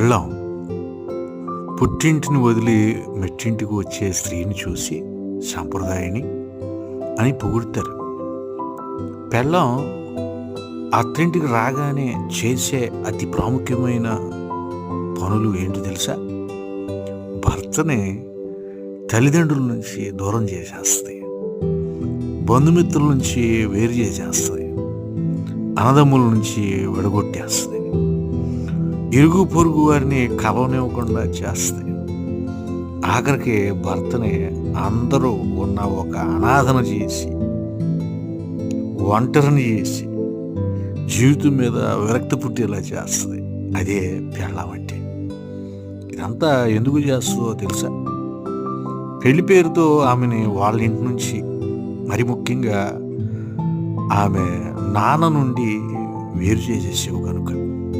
వెళ్ళాం. పుట్టింటిని వదిలి మెట్టింటికి వచ్చే స్త్రీని చూసి సంప్రదాయని అని పొగుడతారు. పెళ్ళం అత్తింటికి రాగానే చేసే అతి ప్రాముఖ్యమైన పనులు ఏంటి తెలుసా? భర్తని తల్లిదండ్రుల నుంచి దూరం చేసేస్తాయి బంధుమిత్రుల నుంచి వేరు చేసేస్తుంది. అన్నదమ్ముల నుంచి విడగొట్టేస్తుంది. ఇరుగు పొరుగు వారిని కలవనివ్వకుండా చేస్తాయి ఆఖరికి భర్తని అందరూ ఉన్న ఒక అనాథన చేసి ఒంటరిని చేసి జీవితం మీద విరక్తి పుట్టేలా చేస్తుంది అదే పెళ్ళం అంటే ఇదంతా ఎందుకు చేస్తుందో తెలుసా? పెళ్ళి పేరుతో ఆమెని వాళ్ళ ఇంటి నుంచి మరి ముఖ్యంగా ఆమె నాన్న నుండి వేరు చేసేసేవు కనుక.